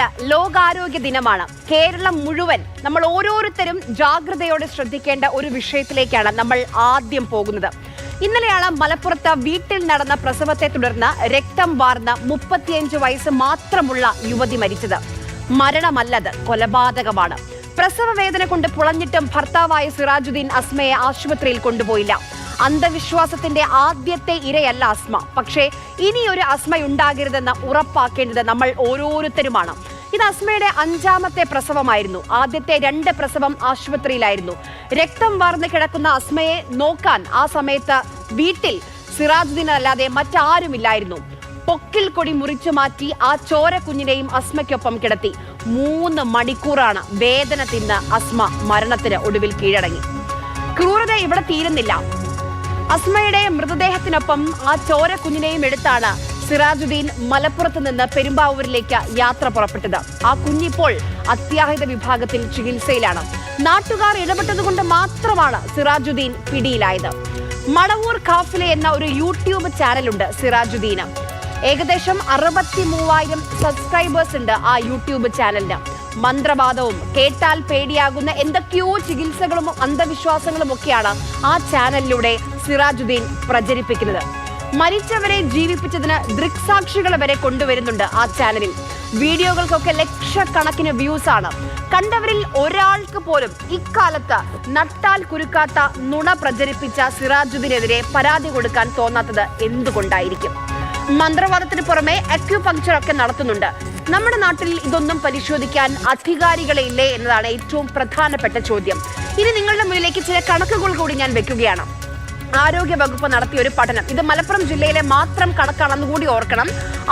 ഏഴ് ലോകാരോഗ്യ ദിനമാണ്. കേരളം മുഴുവൻ നമ്മൾ ഓരോരുത്തരും ജാഗ്രതയോടെ ശ്രദ്ധിക്കേണ്ട ഒരു വിഷയത്തിലേക്കാണ് നമ്മൾ ആദ്യം പോകുന്നത്. ഇന്നലെയാണ് മലപ്പുറത്ത് വീട്ടിൽ നടന്ന പ്രസവത്തെ തുടർന്ന് രക്തം വാർന്ന മുപ്പത്തിയഞ്ച് വയസ്സ് മാത്രമുള്ള യുവതി മരിച്ചത്. മരണമല്ലത് കൊലപാതകമാണ്. പ്രസവ വേദന കൊണ്ട് പുളഞ്ഞിട്ടും ഭർത്താവായ സിറാജുദ്ദീൻ അസ്മയെ ആശുപത്രിയിൽ കൊണ്ടുപോയില്ല. അന്ധവിശ്വാസത്തിന്റെ ആദ്യത്തെ ഇരയല്ല അസ്മ. പക്ഷേ ഇനി ഒരു അസ്മയുണ്ടാകരുതെന്ന് ഉറപ്പാക്കേണ്ടത് നമ്മൾ ഓരോരുത്തരുമാണ്. ഇത് അസ്മയുടെ അഞ്ചാമത്തെ പ്രസവമായിരുന്നു. ആദ്യത്തെ രണ്ട് പ്രസവം ആശുപത്രിയിലായിരുന്നു. രക്തം വാർന്ന് കിടക്കുന്ന അസ്മയെ നോക്കാൻ ആ സമയത്ത് വീട്ടിൽ സിറാജുദ്ദീൻ അല്ലാതെ മറ്റാരുമില്ലായിരുന്നു. പൊക്കിൽ കൊടി മുറിച്ചു മാറ്റി ആ ചോര കുഞ്ഞിനെയും അസ്മയ്ക്കൊപ്പം കിടത്തി. മൂന്ന് മണിക്കൂറാണ് വേദന തിന്ന് അസ്മ മരണത്തിന് ഒടുവിൽ കീഴടങ്ങി. ക്രൂരത ഇവിടെ തീരുന്നില്ല. അസ്മയുടെ മൃതദേഹത്തിനൊപ്പം ആ ചോര കുഞ്ഞിനെയും എടുത്താണ് സിറാജുദ്ദീൻ മലപ്പുറത്ത് നിന്ന് പെരുമ്പാവൂരിലേക്ക് യാത്ര പുറപ്പെട്ടത്. ആ കുഞ്ഞിപ്പോൾ അത്യാഹിത വിഭാഗത്തിൽ ചികിത്സയിലാണ്. നാട്ടുകാർ ഇടപെട്ടതുകൊണ്ട് മാത്രമാണ് സിറാജുദ്ദീൻ പിടിയിലായത്. മടവൂർ കാഫിലെ എന്ന ഒരു യൂട്യൂബ് ചാനലുണ്ട് സിറാജുദ്ദീന്. ഏകദേശം അറുപത്തി മൂവായിരം സബ്സ്ക്രൈബേഴ്സ് ഉണ്ട് ആ യൂട്യൂബ് ചാനലിന്. മന്ത്രവാദവും കേട്ടാൽ പേടിയാകുന്ന എന്തൊക്കെയോ ചികിത്സകളും അന്ധവിശ്വാസങ്ങളും ഒക്കെയാണ് ആ ചാനലിലൂടെ സിറാജുദ്ദീൻ പ്രചരിപ്പിക്കുന്നത്. മരിച്ചവരെ ജീവിപ്പിച്ചതിന് ദൃക്സാക്ഷികളെ വരെ കൊണ്ടുവരുന്നുണ്ട് ആ ചാനലിൽ. വീഡിയോകൾക്കൊക്കെ ലക്ഷക്കണക്കിന് വ്യൂസ് ആണ്. കണ്ടവരിൽ ഒരാൾക്ക് പോലും ഇക്കാലത്ത് നട്ടാൽ കുരുക്കാത്ത നുണ പ്രചരിപ്പിച്ച സിറാജുദ്ദീനെതിരെ പരാതി കൊടുക്കാൻ തോന്നാത്തത് എന്തുകൊണ്ടായിരിക്കും? മന്ത്രവാദത്തിന് പുറമെ അക്യുപങ്ക്ചർ ഒക്കെ നടത്തുന്നുണ്ട്. നമ്മുടെ നാട്ടിൽ ഇതൊന്നും പരിശോധിക്കാൻ അധികാരികളെ ഇല്ലേ എന്നതാണ് ഏറ്റവും പ്രധാനപ്പെട്ട ചോദ്യം. ഇനി നിങ്ങളുടെ മുന്നിലേക്ക് ചില കണക്കുകൾ കൂടി ഞാൻ വെക്കുകയാണ്. ആരോഗ്യ വകുപ്പ് നടത്തിയ ഒരു പഠനം. ഇത് മലപ്പുറം ജില്ലയിലെ മാത്രം കണക്കാണെന്ന് കൂടി ഓർക്കണം.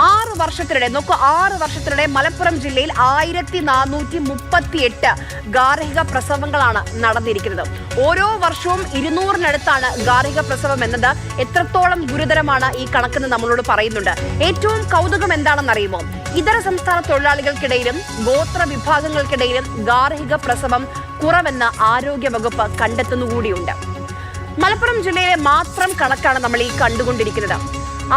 ആറ് വർഷത്തിനിടെ നോക്കൂ ആറ് വർഷത്തിനിടെ മലപ്പുറം ജില്ലയിൽ ആയിരത്തി നാനൂറ്റി മുപ്പത്തി എട്ട് ഗാർഹിക പ്രസവങ്ങളാണ് നടന്നിരിക്കുന്നത്. ഓരോ വർഷവും ഇരുന്നൂറിനടുത്താണ് ഗാർഹിക പ്രസവം എന്നത്. എത്രത്തോളം ഗുരുതരമാണ് ഈ കണക്കെന്ന് നമ്മളോട് പറയുന്നുണ്ട്. ഏറ്റവും കൗതുകം എന്താണെന്ന് അറിയുമോ ഇതര സംസ്ഥാന തൊഴിലാളികൾക്കിടയിലും ഗോത്ര വിഭാഗങ്ങൾക്കിടയിലും ഗാർഹിക പ്രസവം കുറവെന്ന് ആരോഗ്യവകുപ്പ് കണ്ടെത്തുന്നുകൂടിയുണ്ട്. മലപ്പുറം ജില്ലയിലെ മാത്രം കണക്കാണ് നമ്മൾ ഈ കണ്ടുകൊണ്ടിരിക്കുന്നത്.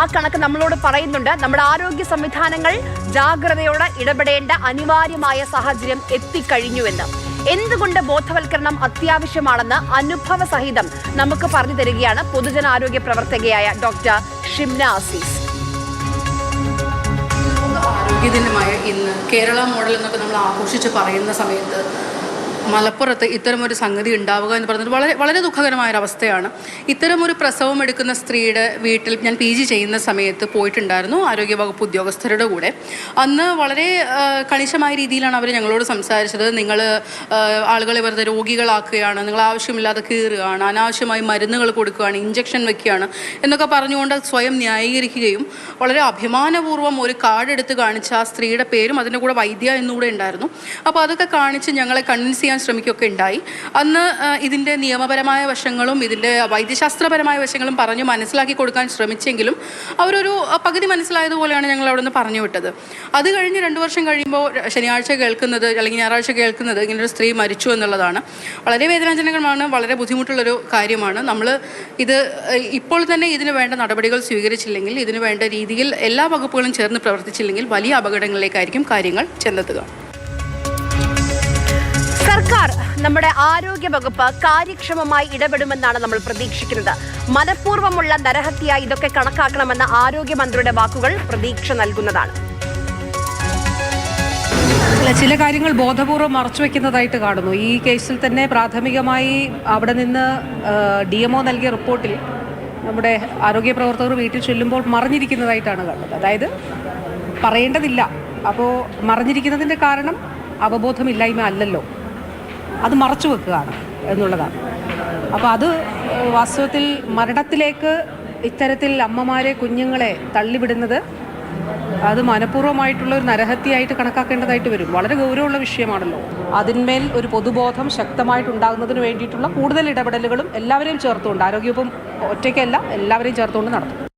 ആ കണക്ക് നമ്മളോട് പറയുന്നുണ്ട്. നമ്മുടെ ആരോഗ്യ സംവിധാനങ്ങൾ ജാഗ്രതയോടെ ഇടപെടേണ്ട അനിവാര്യമായ സാഹചര്യം എത്തിക്കഴിഞ്ഞുവെന്ന്. എന്തുകൊണ്ട് ബോധവൽക്കരണം അത്യാവശ്യമാണെന്ന് അനുഭവ സഹിതം നമുക്ക് പറഞ്ഞു തരികയാണ് പൊതുജനാരോഗ്യ പ്രവർത്തകയായ ഡോക്ടർ ഷിംന അസീസ്. ആരോഗ്യദിനമായ ഇന്ന് കേരള മോഡൽ എന്നൊക്കെ നമ്മൾ ആഘോഷിച്ച് പറയുന്ന സമയത്ത് മലപ്പുറത്ത് ഇത്തരമൊരു സംഗതി ഉണ്ടാവുക എന്ന് പറയുന്നത് വളരെ വളരെ ദുഃഖകരമായ ഒരു അവസ്ഥയാണ് ഇത്തരമൊരു പ്രസവം എടുക്കുന്ന സ്ത്രീയുടെ വീട്ടിൽ ഞാൻ പി ജി ചെയ്യുന്ന സമയത്ത് പോയിട്ടുണ്ടായിരുന്നു ആരോഗ്യവകുപ്പ് ഉദ്യോഗസ്ഥരുടെ കൂടെ. അന്ന് വളരെ കണിശമായ രീതിയിലാണ് അവർ ഞങ്ങളോട് സംസാരിച്ചത്. നിങ്ങൾ ആളുകളെ വെറുതെ രോഗികളാക്കുകയാണ് നിങ്ങൾ ആവശ്യമില്ലാതെ കീറുകയാണ് അനാവശ്യമായി മരുന്നുകൾ കൊടുക്കുകയാണ് ഇഞ്ചക്ഷൻ വെക്കുകയാണ് എന്നൊക്കെ പറഞ്ഞുകൊണ്ട് സ്വയം ന്യായീകരിക്കുകയും വളരെ അഭിമാനപൂർവം ഒരു കാർഡ് എടുത്ത് കാണിച്ച ആ സ്ത്രീയുടെ പേരും അതിന്റെ കൂടെ വൈദ്യ എന്നുകൂടെ ഉണ്ടായിരുന്നു. അപ്പോൾ അതൊക്കെ കാണിച്ച് ഞങ്ങളെ കൺവിൻസ് ശ്രമിക്കുകയൊക്കെ ഉണ്ടായി. അന്ന് ഇതിന്റെ നിയമപരമായ വശങ്ങളും ഇതിന്റെ വൈദ്യശാസ്ത്രപരമായ വശങ്ങളും പറഞ്ഞു മനസ്സിലാക്കി കൊടുക്കാൻ ശ്രമിച്ചെങ്കിലും അവരൊരു പകുതി മനസ്സിലായതുപോലെയാണ് ഞങ്ങൾ അവിടെ നിന്ന് പറഞ്ഞു വിട്ടത്. അത് കഴിഞ്ഞ് രണ്ട് വർഷം കഴിയുമ്പോൾ ശനിയാഴ്ച കേൾക്കുന്നത് അല്ലെങ്കിൽ ഞായറാഴ്ച കേൾക്കുന്നത് ഇങ്ങനൊരു സ്ത്രീ മരിച്ചു എന്നുള്ളതാണ്. വളരെ വേദനാജനകമാണ് വളരെ ബുദ്ധിമുട്ടുള്ളൊരു കാര്യമാണ്. നമ്മൾ ഇത് ഇപ്പോൾ തന്നെ ഇതിന് വേണ്ട നടപടികൾ സ്വീകരിച്ചില്ലെങ്കിൽ ഇതിന് വേണ്ട രീതിയിൽ എല്ലാ വകുപ്പുകളും ചേർന്ന് പ്രവർത്തിച്ചില്ലെങ്കിൽ വലിയ അപകടങ്ങളിലേക്കായിരിക്കും കാര്യങ്ങൾ ചെന്നെത്തുക. സർക്കാർ നമ്മുടെ ആരോഗ്യ വകുപ്പ് കാര്യക്ഷമമായി ഇടപെടുമെന്നാണ് നമ്മൾ പ്രതീക്ഷിക്കുന്നത്. മനഃപൂർവമുള്ള നരഹത്യായി ഇതൊക്കെ കണക്കാക്കണമെന്ന ആരോഗ്യമന്ത്രിയുടെ വാക്കുകൾ പ്രതീക്ഷ നൽകുന്നതാണ്. ചില കാര്യങ്ങൾ ബോധപൂർവം മറച്ചുവെക്കുന്നതായിട്ട് കാണുന്നു. ഈ കേസിൽ തന്നെ പ്രാഥമികമായി അവിടെ നിന്ന് ഡി എംഒ നൽകിയ റിപ്പോർട്ടിൽ നമ്മുടെ ആരോഗ്യ പ്രവർത്തകർ വീട്ടിൽ ചെല്ലുമ്പോൾ മറിഞ്ഞിരിക്കുന്നതായിട്ടാണ് കണ്ടത് അതായത് പറയേണ്ടതില്ല. അപ്പോൾ മറിഞ്ഞിരിക്കുന്നതിന്റെ കാരണം അവബോധമില്ലായ്മ അല്ലല്ലോ. അത് മറച്ചു വെക്കുകയാണ് എന്നുള്ളതാണ്. അപ്പോൾ അത് വാസ്തവത്തിൽ മരണത്തിലേക്ക് ഇത്തരത്തിൽ അമ്മമാരെ കുഞ്ഞുങ്ങളെ തള്ളിവിടുന്നത് അത് മനഃപൂർവമായിട്ടുള്ള ഒരു നരഹത്യയായിട്ട് കണക്കാക്കേണ്ടതായിട്ട് വരും. വളരെ ഗൗരവമുള്ള വിഷയമാണല്ലോ. അതിന്മേൽ ഒരു പൊതുബോധം ശക്തമായിട്ടുണ്ടാകുന്നതിന് വേണ്ടിയിട്ടുള്ള കൂടുതൽ ഇടപെടലുകളും എല്ലാവരെയും ചേർത്തുകൊണ്ട് ആരോഗ്യവും ഒറ്റയ്ക്കല്ല എല്ലാവരെയും ചേർത്തുകൊണ്ട് നടത്തും.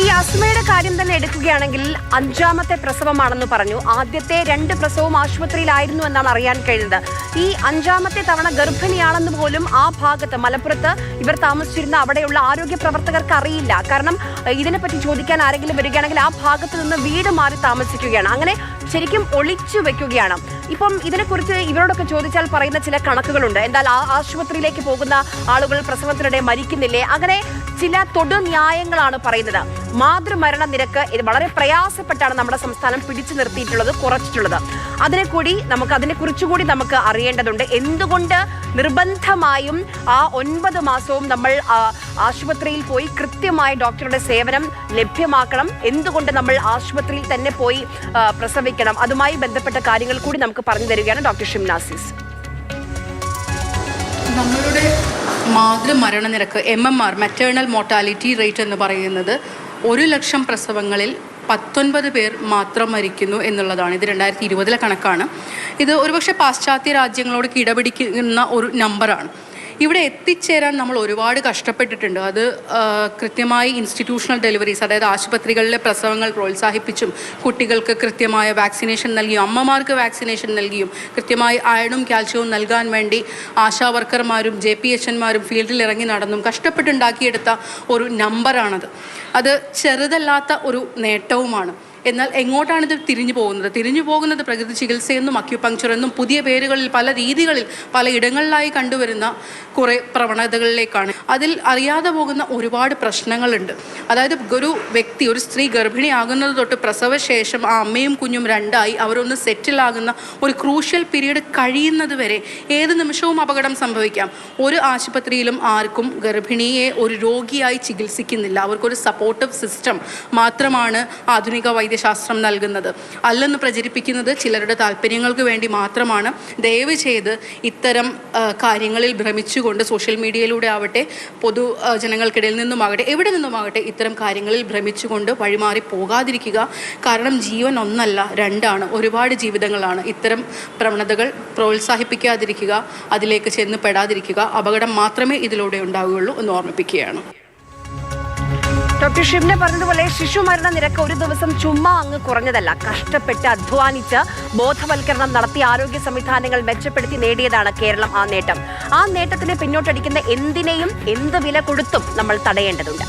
ഈ അസ്മയുടെ കാര്യം തന്നെ എടുക്കുകയാണെങ്കിൽ അഞ്ചാമത്തെ പ്രസവമാണെന്ന് പറഞ്ഞു. ആദ്യത്തെ രണ്ട് പ്രസവം ആശുപത്രിയിലായിരുന്നു എന്നാണ് അറിയാൻ കഴിഞ്ഞത്. ഈ അഞ്ചാമത്തെ തവണ ഗർഭിണിയാണെന്ന് പോലും ആ ഭാഗത്ത് മലപ്പുറത്ത് ഇവർ താമസിച്ചിരുന്ന അവിടെയുള്ള ആരോഗ്യ പ്രവർത്തകർക്ക് അറിയില്ല. കാരണം ഇതിനെപ്പറ്റി ചോദിക്കാൻ ആരെങ്കിലും വരികയാണെങ്കിൽ ആ ഭാഗത്ത് നിന്ന് വീട് മാറി താമസിക്കുകയാണ്. അങ്ങനെ ശരിക്കും ഒളിച്ചു വെക്കുകയാണ്. ഇപ്പം ഇതിനെക്കുറിച്ച് ഇവരോടൊക്കെ ചോദിച്ചാൽ പറയുന്ന ചില കണക്കുകളുണ്ട്. എന്നാൽ ആ ആശുപത്രിയിലേക്ക് പോകുന്ന ആളുകൾ പ്രസവത്തിനിടെ മരിക്കുന്നില്ലേ? അങ്ങനെ ചില തൊടു ന്യായങ്ങളാണ് പറയുന്നത്. മാതൃമരണ നിരക്ക് വളരെ പ്രയാസപ്പെട്ടാണ് നമ്മുടെ സംസ്ഥാനം പിടിച്ചു നിർത്തിയിട്ടുള്ളത് കുറച്ചിട്ടുള്ളത്. അതിനെ കൂടി നമുക്ക് അതിനെ കുറിച്ചുകൂടി നമുക്ക് അറിയേണ്ടതുണ്ട്. എന്തുകൊണ്ട് നിർബന്ധമായും ആ ഒൻപത് മാസവും നമ്മൾ ആശുപത്രിയിൽ പോയി കൃത്യമായി ഡോക്ടറുടെ സേവനം ലഭ്യമാക്കണം? എന്തുകൊണ്ട് നമ്മൾ ആശുപത്രിയിൽ തന്നെ പോയി പ്രസവിക്കണം? അതുമായി ബന്ധപ്പെട്ട കാര്യങ്ങൾ കൂടി നമുക്ക് പറഞ്ഞു തരികയാണ് ഡോക്ടർ ഷിംനാസിസ് നമ്മളുടെ മാതൃമരണ നിരക്ക് M M R maternal mortality rate എന്ന് പറയുന്നത് ഒരു ലക്ഷം പ്രസവങ്ങളിൽ പത്തൊൻപത് പേർ മാത്രം മരിക്കുന്നു എന്നുള്ളതാണ്. ഇത് രണ്ടായിരത്തി ഇരുപതിലെ കണക്കാണ്. ഇത് ഒരുപക്ഷെ പാശ്ചാത്യ രാജ്യങ്ങളോട് കിടപിടിക്കുന്ന ഒരു നമ്പറാണ് ഇവിടെ എത്തിച്ചേരാൻ നമ്മൾ ഒരുപാട് കഷ്ടപ്പെട്ടിട്ടുണ്ട്. അത് കൃത്യമായി ഇൻസ്റ്റിറ്റ്യൂഷണൽ ഡെലിവറീസ് അതായത് ആശുപത്രികളിലെ പ്രസവങ്ങൾ പ്രോത്സാഹിപ്പിച്ചും കുട്ടികൾക്ക് കൃത്യമായ വാക്സിനേഷൻ നൽകിയും അമ്മമാർക്ക് വാക്സിനേഷൻ നൽകിയും കൃത്യമായി അയണും കാൽഷ്യവും നൽകാൻ വേണ്ടി ആശാ വർക്കർമാരും ജെ പി എച്ച് എൻമാരും ഫീൽഡിൽ ഇറങ്ങി നടന്നും കഷ്ടപ്പെട്ടുണ്ടാക്കിയെടുത്ത ഒരു നമ്പറാണത് അത് ചെറുതല്ലാത്ത ഒരു നേട്ടവുമാണ്. എന്നാൽ എങ്ങോട്ടാണ് ഇത് തിരിഞ്ഞു പോകുന്നത്? തിരിഞ്ഞു പോകുന്നത് പ്രകൃതി ചികിത്സയെന്നും അക്യുപങ്ക്ചർ എന്നും പുതിയ പേരുകളിൽ പല രീതികളിൽ പല ഇടങ്ങളിലായി കണ്ടുവരുന്ന കുറേ പ്രവണതകളിലേക്കാണ്. അതിൽ അറിയാതെ പോകുന്ന ഒരുപാട് പ്രശ്നങ്ങളുണ്ട്. അതായത് ഒരു വ്യക്തി ഒരു സ്ത്രീ ഗർഭിണിയാകുന്നത് തൊട്ട് പ്രസവശേഷം ആ അമ്മയും കുഞ്ഞും രണ്ടായി അവരൊന്ന് സെറ്റിലാകുന്ന ഒരു ക്രൂഷ്യൽ പീരീഡ് കഴിയുന്നത് വരെ ഏത് നിമിഷവും അപകടം സംഭവിക്കാം. ഒരു ആശുപത്രിയിലും ആർക്കും ഗർഭിണിയെ ഒരു രോഗിയായി ചികിത്സിക്കുന്നില്ല. അവർക്കൊരു സപ്പോർട്ടീവ് സിസ്റ്റം മാത്രമാണ് ആധുനിക വൈദ്യശാസ്ത്രം നൽകുന്നത്. അല്ലെന്ന് പ്രചരിപ്പിക്കുന്നത് ചിലരുടെ താല്പര്യങ്ങൾക്ക് വേണ്ടി മാത്രമാണ്. ദയവ് ചെയ്ത് ഇത്തരം കാര്യങ്ങളിൽ ഭ്രമിച്ചുകൊണ്ട് സോഷ്യൽ മീഡിയയിലൂടെ ആവട്ടെ പൊതു ജനങ്ങൾക്കിടയിൽ നിന്നുമാകട്ടെ എവിടെ നിന്നുമാകട്ടെ ഇത്തരം കാര്യങ്ങളിൽ ഭ്രമിച്ചുകൊണ്ട് വഴിമാറി പോകാതിരിക്കുക. കാരണം ജീവൻ ഒന്നല്ല രണ്ടാണ്. ഒരുപാട് ജീവിതങ്ങളാണ് ഇത്തരം പ്രവണതകൾ പ്രോത്സാഹിപ്പിക്കാതിരിക്കുക അതിലേക്ക് ചെന്ന് പെടാതിരിക്കുക. അപകടം മാത്രമേ ഇതിലൂടെ ഉണ്ടാവുകയുള്ളൂ എന്ന് ഓർമ്മിപ്പിക്കുകയാണ്. ഡോക്ടർ ഷിംന പറഞ്ഞതുപോലെ ശിശു മരണ നിരക്ക് ഒരു ദിവസം ചുമ്മാ അങ്ങ് കുറഞ്ഞതല്ല. കഷ്ടപ്പെട്ട് അധ്വാനിച്ച് ബോധവൽക്കരണം നടത്തി ആരോഗ്യ സംവിധാനങ്ങൾ മെച്ചപ്പെടുത്തി നേടിയതാണ് കേരളം ആ നേട്ടം. ആ നേട്ടത്തിന് പിന്നോട്ടടിക്കുന്ന എന്തിനേയും എന്ത് വില കൊടുത്തും നമ്മൾ തടയേണ്ടതുണ്ട്.